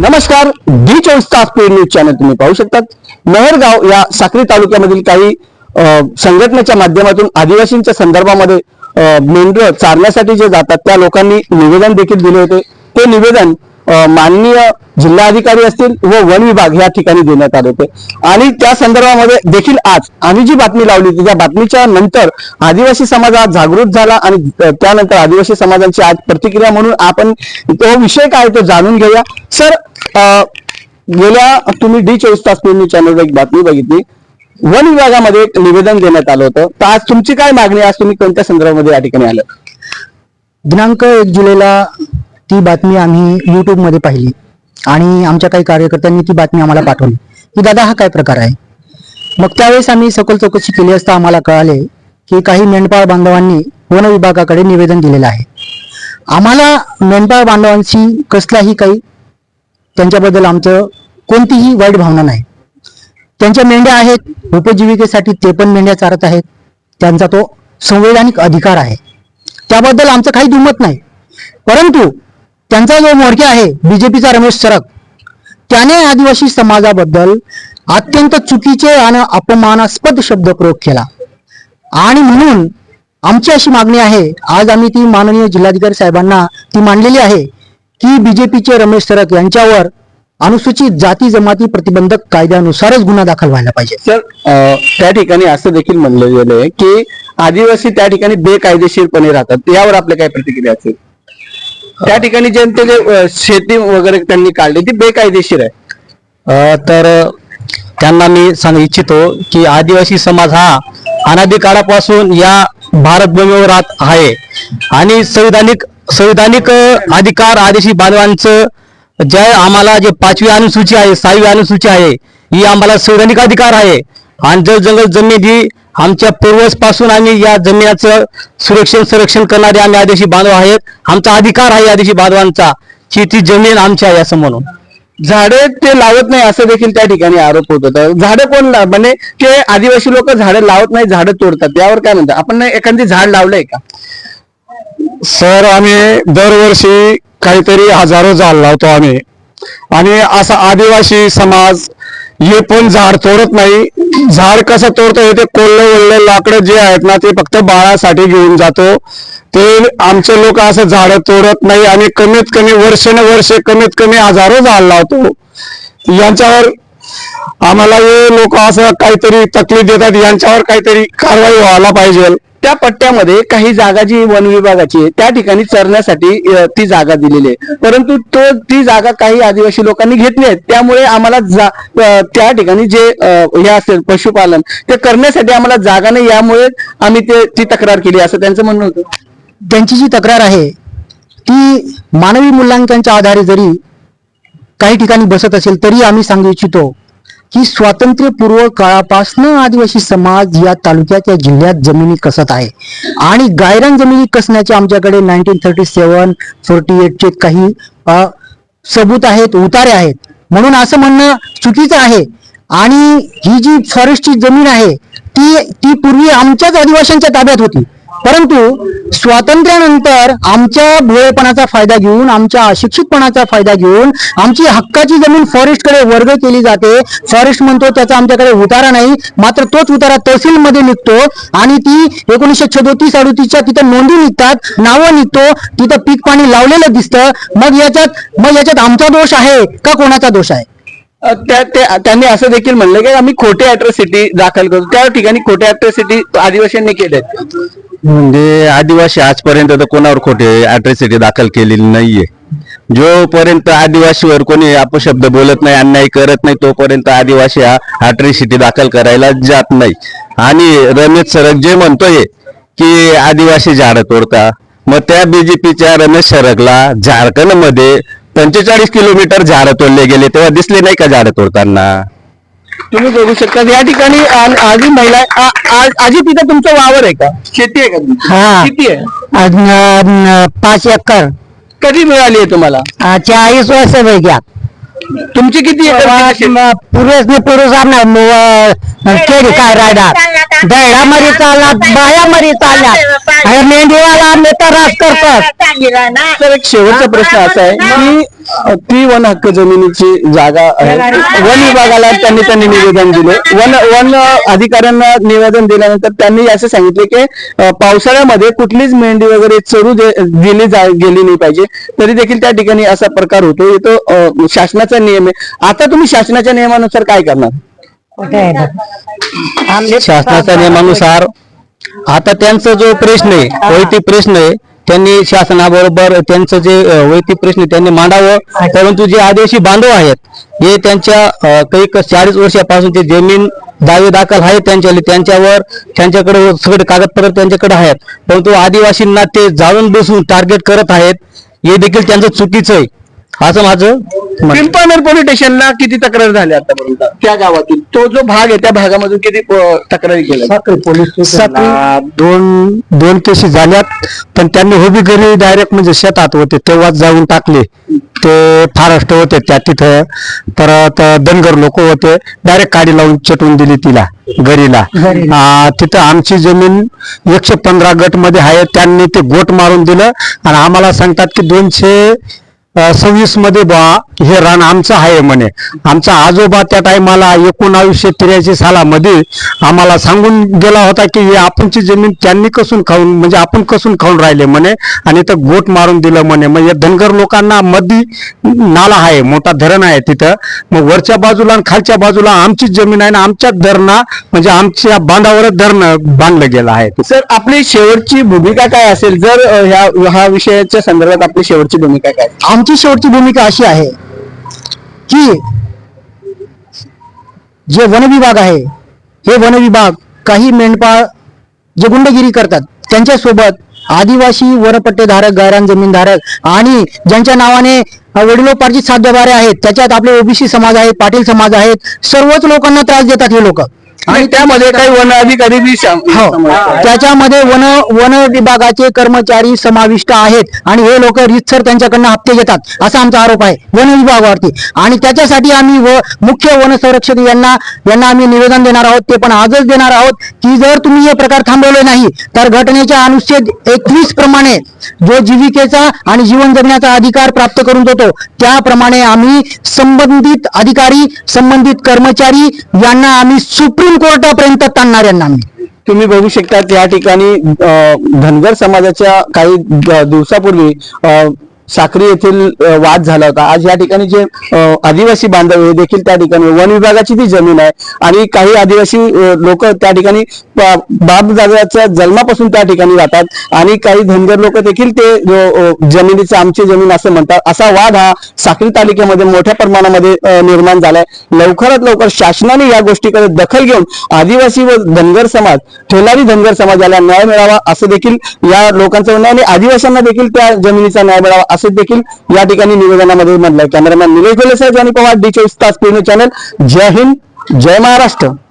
नमस्कार डी चोवीस तास पेड न्यूज चॅनल तुम्ही पाहू शकतात. मेहरगाव या साक्री तालुक्यामधील काही संघटनेच्या माध्यमातून आदिवासींच्या संदर्भामध्ये मेंढ चारण्यासाठी जे जातात त्या लोकांनी निवेदन देखील दिले होते. ते निवेदन माननीय जिल्हाधिकारी असतील व वन विभाग या ठिकाणी देण्यात आले होते. आणि त्या संदर्भामध्ये देखील आज आम्ही जी बातमी लावली होती त्या बातमीच्या नंतर आदिवासी समाज आज जागृत झाला आणि त्यानंतर आदिवासी समाजांची आज प्रतिक्रिया म्हणून आपण तो विषय काय तो जाणून घेऊया. सर गेल्या तुम्ही डी चोवीस तास पूर्वी चॅनलवर एक बातमी बघितली. वन विभागामध्ये एक निवेदन देण्यात आलं होतं. तर आज तुमची काय मागणी आज तुम्ही कोणत्या संदर्भामध्ये या ठिकाणी आलं दिनांक एक जुलैला ती बातमी आम्ही युट्यूबमध्ये पाहिली. आणि आमच्या काही कार्यकर्त्यांनी ती बातमी आम्हाला पाठवली. की दादा हा काय प्रकार आहे? मग त्यावेळेस आम्ही सखोल चौकशी केली असता आम्हाला कळाले की काही मेंढपाळ बांधवांनी वन विभागाकडे निवेदन दिलेलं आहे. आम्हाला मेंढपाळ बांधवांशी कसलाही काही त्यांच्याबद्दल आमचं कोणतीही वाईट भावना नाही. त्यांच्या मेंढ्या आहेत उपजीविकेसाठी ते पण मेंढ्या चारत आहेत. त्यांचा तो संवैधानिक अधिकार आहे. त्याबद्दल आमचं काही दुमत नाही. परंतु त्यांचा जो मोडके आहे बीजेपीचा रमेश सरक त्याने आदिवासी समाजाबद्दल अत्यंत चुकीचे आणि अपमानास्पद शब्द प्रयोग केला. आणि म्हणून आमची अशी मागणी आहे आज आम्ही ती माननीय जिल्हाधिकारी साहेबांना ती मांडलेली आहे की बीजेपीचे रमेश सरक यांच्यावर अनुसूचित जाती जमाती प्रतिबंधक कायद्यानुसारच गुन्हा दाखल व्हायला पाहिजे. सर त्या ठिकाणी असं देखील म्हणलं गेलं की आदिवासी त्या ठिकाणी बेकायदेशीरपणे राहतात. यावर आपल्या काय प्रतिक्रिया असेल त्या ठिकाणी जनतेने जे शेती वगैरे त्यांनी काढली ती बेकायदेशीर आहे. तर त्यांना मी सांगू इच्छितो की आदिवासी समाज हा अनाधिकाळापासून या भारत भूमीवर राहत आहे. आणि संविधानिक संविधानिक अधिकार आदिवासी बांधवांचं जे आम्हाला जे पाचवी अनुसूची आहे सहावी अनुसूची आहे ही आम्हाला संविधानिक अधिकार आहे. आणि जर जंगल जमीन ही आमच्या पूर्वजपासून आम्ही या जमिनाचं सुरक्षण संरक्षण करणारे आम्ही आदिवासी बांधव आहेत. आमचा अधिकार आहे आदिवासी बांधवांचा. की ती जमीन आमची आहे असं म्हणून. झाडे ते लावत नाही असं देखील त्या ठिकाणी आरोप होत होता. झाडं कोण ला- म्हणजे ते आदिवासी लोक झाडं लावत नाही झाडं तोडतात. यावर काय म्हणतात? आपण एखादी झाड लावलंय का? सर आम्ही दरवर्षी काहीतरी हजारो झाड लावतो आम्ही. आणि असा आदिवासी समाज हे पण झाड तोडत नाही. झाड कसं तोडतो हे ते कोल्हे ओल्ले लाकडं जे आहेत ना ते फक्त बाळासाठी घेऊन जातो. ते आमचे लोक असं झाड तोडत नाही आणि कमीत कमी वर्षाने वर्षे कमीत कमी हजारो झाड लावतो. यांच्यावर आम्हाला हे लोक असं काहीतरी तकलीफ देतात यांच्यावर काहीतरी कारवाई व्हायला पाहिजे. त्या पट्ट्यामध्ये काही जागा जी वन विभागाची आहे त्या ठिकाणी चरण्यासाठी ती जागा दिलेली आहे. परंतु तो ती जागा काही आदिवासी लोकांनी घेतली आहे त्यामुळे आम्हाला जा- त्या ठिकाणी जे हे असेल पशुपालन ते करण्यासाठी आम्हाला जागा नाही. यामुळे आम्ही ते ती तक्रार केली असं त्यांचं म्हणणं होतं. त्यांची जी तक्रार आहे ती मानवी मूल्यांकनच्या आधारे जरी काही ठिकाणी बसत असेल तरी आम्ही सांगू इच्छितो की स्वातंत्र्यपूर्व काळापासून आदिवासी समाज या तालुक्यात या जिल्ह्यात जमिनी कसत आहे? आणि गायरान जमिनी कसण्याचे आमच्याकडे नाईन्टीन थर्टी सेवन फोर्टी एटचे काही सबूत आहेत उतारे आहेत. म्हणून असं म्हणणं चुकीचं आहे. आणि ही जी फॉरेस्टची जमीन आहे ती ती पूर्वी आमच्याच आदिवासींच्या ताब्यात होती. परंतु स्वातंत्र्यानंतर आमच्या भोळेपणाचा फायदा घेऊन आमच्या अशिक्षितपणाचा फायदा घेऊन आमची हक्काची जमीन फॉरेस्टकडे वर्ग केली जाते. फॉरेस्ट म्हणतो त्याचा आमच्याकडे उतारा नाही मात्र तोच उतारा तहसीलमध्ये निघतो आणि ती एकोणीसशे छदोतीस अडुतीसच्या तिथं नोंदी निघतात नावं निघतो तिथं पीक पाणी लावलेलं दिसतं. मग याच्यात मग याच्यात आमचा दोष आहे का कोणाचा दोष आहे? त्यांनी असं देखील म्हणलं की आम्ही खोटे अॅट्रॉसिटी दाखल करतो. त्या ठिकाणी खोटे अॅट्रॉसिटी आदिवासींनी केले म्हणजे आदिवासी आजपर्यंत तर कोणावर खोटे अॅट्रॉसिटी दाखल केलेली नाहीये. जोपर्यंत आदिवासीवर कोणी अपशब्द बोलत नाही अन्याय करत नाही तोपर्यंत आदिवासी हा अॅट्रॉसिटी दाखल करायला जात नाही. आणि रमेश सरक जे म्हणतोय की आदिवासी झाडं तोडता मग त्या बीजेपीच्या रमेश सरकला झारखंडमध्ये पंचेचाळीस किलोमीटर झाडं तोडले गेले तेव्हा दिसले नाही का झाडं तोडताना? तुम्ही बघू शकता. या ठिकाणी आ- आजी महिला आ- आ- आजी तिथं तुमचं वावर आहे का? शेती आहे का तुमची? हा. किती आहे? पाच एकर. कधी मिळाली आहे तुम्हाला? चाळीस वर्ष भैया तुमची किती एकर शेती? पुरुष पुरुष केली काय राहणार बैडा मरी चालणार बाया मरी चालणार हे मेंढीवाला आम्ही तर राज करतात तर एक शेवटचा प्रश्न असा आहे की अ, ती वन हक्क जमिनीची जागा आहे. वन विभागाला त्यांनी त्यांनी निवेदन दिले. वन वन अधिकाऱ्यांना निवेदन दिल्यानंतर त्यांनी असं सांगितले की अ, पावसाळ्यामध्ये कुठलीच मेंढी वगैरे चरू दे- दिली जा गेली नाही पाहिजे. तरी देखील त्या ठिकाणी असा प्रकार होतो. तो अ, शासनाचा नियम आहे. आता तुम्ही शासनाच्या नियमानुसार काय करणार? शासनाच्या नियमानुसार आता त्यांचा जो प्रश्न आहे वैयक्तिक प्रश्न आहे त्यांनी शासनाबरोबर त्यांचं जे वैयक्तिक प्रश्न त्यांनी मांडावं. परंतु जे आदिवासी बांधव आहेत हे त्यांच्या काही चाळीस वर्षापासून ते जमीन दावे दाखल आहे त्यांच्या त्यांच्यावर त्यांच्याकडे सगळे कागदपत्र त्यांच्याकडे आहेत. परंतु आदिवासींना ते जाळून बसून टार्गेट करत आहेत हे देखील त्यांचं चुकीचं आहे. असं माझं आहे. पिंपळनेर पोलीस स्टेशनला किती तक्रार झाल्या आतापर्यंत? त्या गावातील. तो जो भाग आहे त्या भागामधून किती अ, तक्रारी केल्या? साखरी दोन दोन केसेस झाल्यात. पण त्यांनी होबी घरी डायरेक्ट म्हणजे शेतात होते. तेव्हाच जाऊन टाकले. ते फारस्ट होते त्या तिथं. परत धनगर लोक होते. डायरेक्ट काडी लावून चटवून दिली तिला घरीला. आ, तिथं आमची जमीन एकशे पंधरा गटमध्ये आहे. त्यांनी ते गोट मारून दिलं. आणि आम्हाला सांगतात की दोनशे सव्वीसमध्ये बा हे रान आमचं आहे म्हणे. आमचा आजोबा त्या टायमाला एकोणावीसशे त्र्याऐंशी सालामध्ये आम्हाला सांगून गेला होता की ही आपणची जमीन त्यांनी कसून खाऊन म्हणजे आपण कसून खाऊन राहिले म्हणे. आणि तर गोट मारून दिलं म्हणे. म्हणजे धनगर लोकांना मधी नाला आहे मोठा धरण आहे तिथं. मग वरच्या बाजूला आणि खालच्या बाजूला आमचीच जमीन आहे ना आमच्याच धरणा म्हणजे आमच्या बांधावरच धरण बांधलं गेलं आहे. सर आपली शेवटची भूमिका काय असेल? जर ह्या ह्या विषयाच्या संदर्भात आपली शेवटची भूमिका काय? आमची शेवटची भूमिका अशी आहे की जे वन विभाग आहे हे वन विभाग काही मेंढपाळ जे गुंडगिरी करतात त्यांच्यासोबत आदिवासी वनपट्टेधारक गायरान जमीनधारक आणि ज्यांच्या नावाने वडिलोपार्जित सातबारे आहेत त्याच्यात आपले ओबीसी समाज आहेत पाटील समाज आहेत सर्वच लोकांना त्रास देतात हे लोक. आणि त्यामध्ये काही वन अधिकारी बी हो. समाविष्ट आहेत. त्याच्यामध्ये वन वन विभागाचे कर्मचारी समाविष्ट आहेत. आणि हे लोक रितसर त्यांच्याकडनं हप्ते घेतात. असा आमचा आरोप आहे. वन विभागावरती. आणि त्याच्यासाठी आम्ही व मुख्य वन संरक्षक यांना यांना आम्ही निवेदन देणार आहोत. ते पण आजच देणार आहोत की जर तुम्ही हे प्रकार थांबवले नाही तर घटनेच्या अनुच्छेद एकवीस प्रमाणे जो जीविकेचा आणि जीवन जगण्याचा अधिकार प्राप्त करून देतो त्याप्रमाणे आम्ही संबंधित अधिकारी संबंधित कर्मचारी यांना आम्ही सुप्रीम कोर्टापर्यंत ताणणार यांना आम्ही. तुम्ही बघू शकता या ठिकाणी धनगर समाजाच्या काही दिवसापूर्वी साक्री येथील वाद झाला होता. आज या ठिकाणी जे आदिवासी बांधव हे देखील त्या ठिकाणी वन विभागाची ती जमीन आहे आणि काही आदिवासी लोक त्या ठिकाणी बाप दादाच्या जन्मापासून त्या ठिकाणी राहतात आणि काही धनगर लोक देखील ते जमिनीचं आमची जमीन असं म्हणतात. असा वाद हा साक्री तालुक्यामध्ये मोठ्या प्रमाणामध्ये निर्माण झालाय. लवकरात लवकर शासनाने या गोष्टीकडे दखल घेऊन आदिवासी व धनगर समाज ठेलारी धनगर समाजाला न्याय मिळावा असं देखील या लोकांचं म्हणणं आणि आदिवासींना देखील त्या जमिनीचा न्याय मिळावा असं देखील या ठिकाणी निवेदनामध्ये म्हटलंय. कॅमेरामॅन निलेश गोलेसह आणि पवार डी चोवीस तास पूर्ण चॅनल जय हिंद जय महाराष्ट्र.